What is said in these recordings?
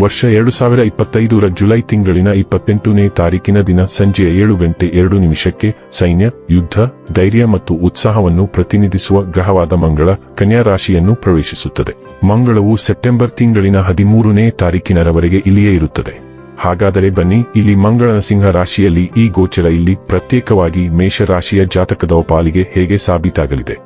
ವರ್ಷ ಎರಡು ಸಾವಿರ ಇಪ್ಪತ್ತೈದರ ಜುಲೈ ತಿಂಗಳಿನ ಇಪ್ಪತ್ತೆಂಟನೇ ತಾರೀಕಿನ ದಿನ ಸಂಜೆ ಏಳು ಗಂಟೆ ಎರಡು ನಿಮಿಷಕ್ಕೆ ಸೈನ್ಯ, ಯುದ್ಧ, ಧೈರ್ಯ ಮತ್ತು ಉತ್ಸಾಹವನ್ನು ಪ್ರತಿನಿಧಿಸುವ ಗ್ರಹವಾದ ಮಂಗಳ ಕನ್ಯಾ ರಾಶಿಯನ್ನು ಪ್ರವೇಶಿಸುತ್ತದೆ. ಮಂಗಳವು ಸೆಪ್ಟೆಂಬರ್ ತಿಂಗಳಿನ ಹದಿಮೂರನೇ ತಾರೀಕಿನವರೆಗೆ ಇಲ್ಲಿಯೇ ಇರುತ್ತದೆ. ಹಾಗಾದರೆ ಬನ್ನಿ, ಇಲ್ಲಿ ಮಂಗಳನ ಸಿಂಹ ರಾಶಿಯಲ್ಲಿ ಈ ಗೋಚರ ಇಲ್ಲಿ ಪ್ರತ್ಯೇಕವಾಗಿ ಮೇಷರಾಶಿಯ ಜಾತಕದ ಪಾಲಿಗೆ ಹೇಗೆ ಸಾಬೀತಾಗಲಿದೆ?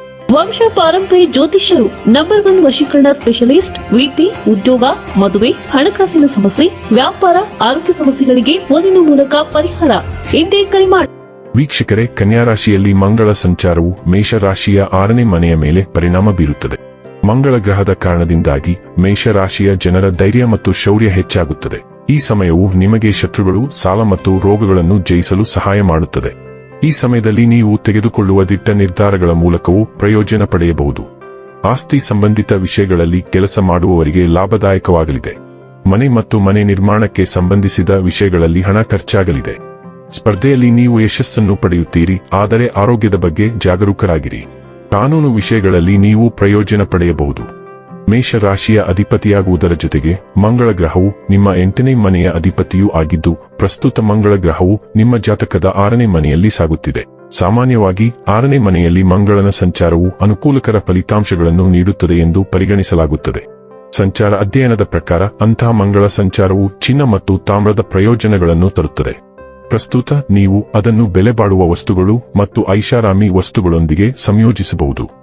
ವಂಶ ಪಾರಂಪರ್ಯ ಜ್ಯೋತಿಷ್ಯರು ನಂಬರ್ ಒನ್ ವಶೀಕರಣ ಸ್ಪೆಷಲಿಸ್ಟ್ ವೃತ್ತಿ ಉದ್ಯೋಗ, ಮದುವೆ, ಹಣಕಾಸಿನ ಸಮಸ್ಯೆ, ವ್ಯಾಪಾರ, ಆರೋಗ್ಯ ಸಮಸ್ಯೆಗಳಿಗೆ ಫೋನಿನ ಮೂಲಕ ಪರಿಹಾರ. ಎಂದೇ ಕರೆ ಮಾಡಿ ವೀಕ್ಷಕರೇ, ಕನ್ಯಾ ರಾಶಿಯಲ್ಲಿ ಮಂಗಳ ಸಂಚಾರವು ಮೇಷರಾಶಿಯ ಆರನೇ ಮನೆಯ ಮೇಲೆ ಪರಿಣಾಮ ಬೀರುತ್ತದೆ. ಮಂಗಳ ಗ್ರಹದ ಕಾರಣದಿಂದಾಗಿ ಮೇಷರಾಶಿಯ ಜನರ ಧೈರ್ಯ ಮತ್ತು ಶೌರ್ಯ ಹೆಚ್ಚಾಗುತ್ತದೆ. ಈ ಸಮಯವು ನಿಮಗೆ ಶತ್ರುಗಳು, ಸಾಲ ಮತ್ತು ರೋಗಗಳನ್ನು ಜಯಿಸಲು ಸಹಾಯ ಮಾಡುತ್ತದೆ. ಈ ಸಮಯದಲ್ಲಿ ನೀವು ತೆಗೆದುಕೊಳ್ಳುವ ದಿಟ್ಟ ನಿರ್ಧಾರಗಳ ಮೂಲಕವೂ ಪ್ರಯೋಜನ ಪಡೆಯಬಹುದು. ಆಸ್ತಿ ಸಂಬಂಧಿತ ವಿಷಯಗಳಲ್ಲಿ ಕೆಲಸ ಮಾಡುವವರಿಗೆ ಲಾಭದಾಯಕವಾಗಲಿದೆ. ಮನೆ ಮತ್ತು ಮನೆ ನಿರ್ಮಾಣಕ್ಕೆ ಸಂಬಂಧಿಸಿದ ವಿಷಯಗಳಲ್ಲಿ ಹಣ ಖರ್ಚಾಗಲಿದೆ. ಸ್ಪರ್ಧೆಯಲ್ಲಿ ನೀವು ಯಶಸ್ಸನ್ನು ಪಡೆಯುತ್ತೀರಿ, ಆದರೆ ಆರೋಗ್ಯದ ಬಗ್ಗೆ ಜಾಗರೂಕರಾಗಿರಿ. ಕಾನೂನು ವಿಷಯಗಳಲ್ಲಿ ನೀವು ಪ್ರಯೋಜನ ಪಡೆಯಬಹುದು. ಮೇಷರಾಶಿಯ ಅಧಿಪತಿಯಾಗುವುದರ ಜೊತೆಗೆ ಮಂಗಳ ಗ್ರಹವು ನಿಮ್ಮ ಎಂಟನೇ ಮನೆಯ ಅಧಿಪತಿಯೂ ಆಗಿದ್ದು, ಪ್ರಸ್ತುತ ಮಂಗಳ ಗ್ರಹವು ನಿಮ್ಮ ಜಾತಕದ ಆರನೇ ಮನೆಯಲ್ಲಿ ಸಾಗುತ್ತಿದೆ. ಸಾಮಾನ್ಯವಾಗಿ ಆರನೇ ಮನೆಯಲ್ಲಿ ಮಂಗಳನ ಸಂಚಾರವು ಅನುಕೂಲಕರ ಫಲಿತಾಂಶಗಳನ್ನು ನೀಡುತ್ತದೆ ಎಂದು ಪರಿಗಣಿಸಲಾಗುತ್ತದೆ. ಸಂಚಾರ ಅಧ್ಯಯನದ ಪ್ರಕಾರ ಅಂತಹ ಮಂಗಳ ಸಂಚಾರವು ಚಿನ್ನ ಮತ್ತು ತಾಮ್ರದ ಪ್ರಯೋಜನಗಳನ್ನು ತರುತ್ತದೆ. ಪ್ರಸ್ತುತ ನೀವು ಅದನ್ನು ಬೆಲೆ ಬಾಳುವ ವಸ್ತುಗಳು ಮತ್ತು ಐಷಾರಾಮಿ ವಸ್ತುಗಳೊಂದಿಗೆ ಸಂಯೋಜಿಸಬಹುದು.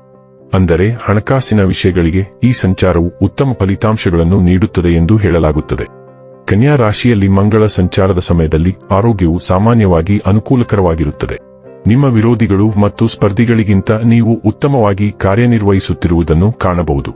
ಅಂದರೆ ಹಣಕಾಸಿನ ವಿಷಯಗಳಿಗೆ ಈ ಸಂಚಾರವು ಉತ್ತಮ ಫಲಿತಾಂಶಗಳನ್ನು ನೀಡುತ್ತದೆ ಎಂದು ಹೇಳಲಾಗುತ್ತದೆ. ಕನ್ಯಾ ರಾಶಿಯಲ್ಲಿ ಮಂಗಳ ಸಂಚಾರದ ಸಮಯದಲ್ಲಿ ಆರೋಗ್ಯವು ಸಾಮಾನ್ಯವಾಗಿ ಅನುಕೂಲಕರವಾಗಿರುತ್ತದೆ. ನಿಮ್ಮ ವಿರೋಧಿಗಳು ಮತ್ತು ಸ್ಪರ್ಧಿಗಳಿಗಿಂತ ನೀವು ಉತ್ತಮವಾಗಿ ಕಾರ್ಯನಿರ್ವಹಿಸುತ್ತಿರುವುದನ್ನು ಕಾಣಬಹುದು.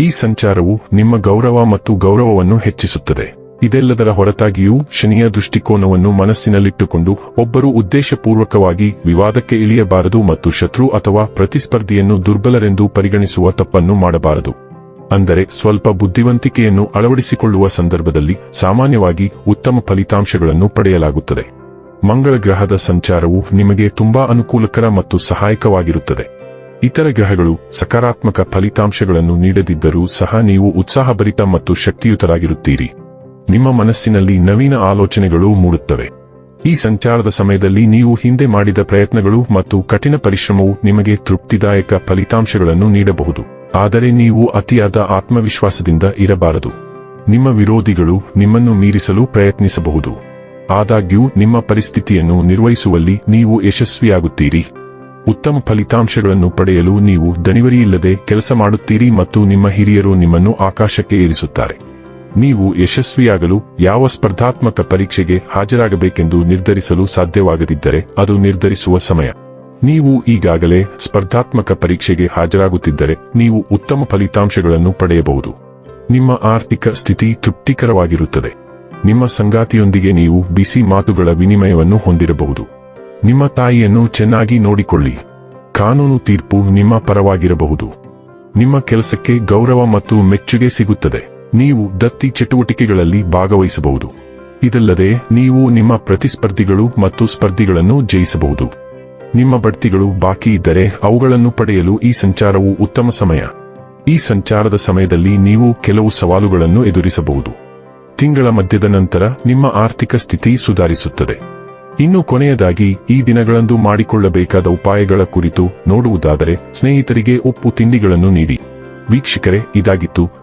ಈ ಸಂಚಾರವು ನಿಮ್ಮ ಗೌರವ ಮತ್ತು ಗೌರವವನ್ನು ಹೆಚ್ಚಿಸುತ್ತದೆ. ಇದೆಲ್ಲದರ ಹೊರತಾಗಿಯೂ ಶನಿಯ ದೃಷ್ಟಿಕೋನವನ್ನು ಮನಸ್ಸಿನಲ್ಲಿಟ್ಟುಕೊಂಡು ಒಬ್ಬರು ಉದ್ದೇಶಪೂರ್ವಕವಾಗಿ ವಿವಾದಕ್ಕೆ ಇಳಿಯಬಾರದು ಮತ್ತು ಶತ್ರು ಅಥವಾ ಪ್ರತಿಸ್ಪರ್ಧಿಯನ್ನು ದುರ್ಬಲರೆಂದು ಪರಿಗಣಿಸುವ ತಪ್ಪನ್ನು ಮಾಡಬಾರದು. ಅಂದರೆ ಸ್ವಲ್ಪ ಬುದ್ಧಿವಂತಿಕೆಯನ್ನು ಅಳವಡಿಸಿಕೊಳ್ಳುವ ಸಂದರ್ಭದಲ್ಲಿ ಸಾಮಾನ್ಯವಾಗಿ ಉತ್ತಮ ಫಲಿತಾಂಶಗಳನ್ನು ಪಡೆಯಲಾಗುತ್ತದೆ. ಮಂಗಳ ಗ್ರಹದ ಸಂಚಾರವು ನಿಮಗೆ ತುಂಬಾ ಅನುಕೂಲಕರ ಮತ್ತು ಸಹಾಯಕವಾಗಿರುತ್ತದೆ. ಇತರ ಗ್ರಹಗಳು ಸಕಾರಾತ್ಮಕ ಫಲಿತಾಂಶಗಳನ್ನು ನೀಡದಿದ್ದರೂ ಸಹ ನೀವು ಉತ್ಸಾಹಭರಿತ ಮತ್ತು ಶಕ್ತಿಯುತರಾಗಿರುತ್ತೀರಿ. ನಿಮ್ಮ ಮನಸ್ಸಿನಲ್ಲಿ ನವೀನ ಆಲೋಚನೆಗಳು ಮೂಡುತ್ತವೆ. ಈ ಸಂಚಾರದ ಸಮಯದಲ್ಲಿ ನೀವು ಹಿಂದೆ ಮಾಡಿದ ಪ್ರಯತ್ನಗಳು ಮತ್ತು ಕಠಿಣ ಪರಿಶ್ರಮವು ನಿಮಗೆ ತೃಪ್ತಿದಾಯಕ ಫಲಿತಾಂಶಗಳನ್ನು ನೀಡಬಹುದು. ಆದರೆ ನೀವು ಅತಿಯಾದ ಆತ್ಮವಿಶ್ವಾಸದಿಂದ ಇರಬಾರದು. ನಿಮ್ಮ ವಿರೋಧಿಗಳು ನಿಮ್ಮನ್ನು ಮೀರಿಸಲು ಪ್ರಯತ್ನಿಸಬಹುದು. ಆದಾಗ್ಯೂ, ನಿಮ್ಮ ಪರಿಸ್ಥಿತಿಯನ್ನು ನಿರ್ವಹಿಸುವಲ್ಲಿ ನೀವು ಯಶಸ್ವಿಯಾಗುತ್ತೀರಿ. ಉತ್ತಮ ಫಲಿತಾಂಶಗಳನ್ನು ಪಡೆಯಲು ನೀವು ದಣಿವರಿಯಿಲ್ಲದೆ ಕೆಲಸ ಮಾಡುತ್ತೀರಿ ಮತ್ತು ನಿಮ್ಮ ಹಿರಿಯರು ನಿಮ್ಮನ್ನು ಆಕಾಶಕ್ಕೆ ಏರಿಸುತ್ತಾರೆ. ನೀವು ಯಶಸ್ವಿಯಾಗಲು ಯಾವ ಸ್ಪರ್ಧಾತ್ಮಕ ಪರೀಕ್ಷೆಗೆ ಹಾಜರಾಗಬೇಕೆಂದು ನಿರ್ಧರಿಸಲು ಸಾಧ್ಯವಾಗದಿದ್ದರೆ ಅದು ನಿರ್ಧರಿಸುವ ಸಮಯ. ನೀವು ಈಗಾಗಲೇ ಸ್ಪರ್ಧಾತ್ಮಕ ಪರೀಕ್ಷೆಗೆ ಹಾಜರಾಗುತ್ತಿದ್ದರೆ ನೀವು ಉತ್ತಮ ಫಲಿತಾಂಶಗಳನ್ನು ಪಡೆಯಬಹುದು. ನಿಮ್ಮ ಆರ್ಥಿಕ ಸ್ಥಿತಿ ತೃಪ್ತಿಕರವಾಗಿರುತ್ತದೆ. ನಿಮ್ಮ ಸಂಗಾತಿಯೊಂದಿಗೆ ನೀವು ಬಿಸಿ ಮಾತುಗಳ ವಿನಿಮಯವನ್ನು ಹೊಂದಿರಬಹುದು. ನಿಮ್ಮ ತಾಯಿಯನ್ನು ಚೆನ್ನಾಗಿ ನೋಡಿಕೊಳ್ಳಿ. ಕಾನೂನು ತೀರ್ಪು ನಿಮ್ಮ ಪರವಾಗಿರಬಹುದು. ನಿಮ್ಮ ಕೆಲಸಕ್ಕೆ ಗೌರವ ಮತ್ತು ಮೆಚ್ಚುಗೆ ಸಿಗುತ್ತದೆ. ನೀವು ದತ್ತಿ ಚಟುವಟಿಕೆಗಳಲ್ಲಿ ಭಾಗವಹಿಸಬಹುದು. ಇದಲ್ಲದೆ, ನೀವು ನಿಮ್ಮ ಪ್ರತಿಸ್ಪರ್ಧಿಗಳು ಮತ್ತು ಸ್ಪರ್ಧಿಗಳನ್ನು ಜಯಿಸಬಹುದು. ನಿಮ್ಮ ಬಡ್ತಿಗಳು ಬಾಕಿ ಇದ್ದರೆ ಅವುಗಳನ್ನು ಪಡೆಯಲು ಈ ಸಂಚಾರವು ಉತ್ತಮ ಸಮಯ. ಈ ಸಂಚಾರದ ಸಮಯದಲ್ಲಿ ನೀವು ಕೆಲವು ಸವಾಲುಗಳನ್ನು ಎದುರಿಸಬಹುದು. ತಿಂಗಳ ಮಧ್ಯದ ನಂತರ ನಿಮ್ಮ ಆರ್ಥಿಕ ಸ್ಥಿತಿ ಸುಧಾರಿಸುತ್ತದೆ. ಇನ್ನು ಕೊನೆಯದಾಗಿ, ಈ ದಿನಗಳಂದು ಮಾಡಿಕೊಳ್ಳಬೇಕಾದ ಉಪಾಯಗಳ ಕುರಿತು ನೋಡುವುದಾದರೆ, ಸ್ನೇಹಿತರಿಗೆ ಉಪ್ಪು ತಿಂಡಿಗಳನ್ನು ನೀಡಿ. ವೀಕ್ಷಕರೇ, ಇದಾಗಿತ್ತು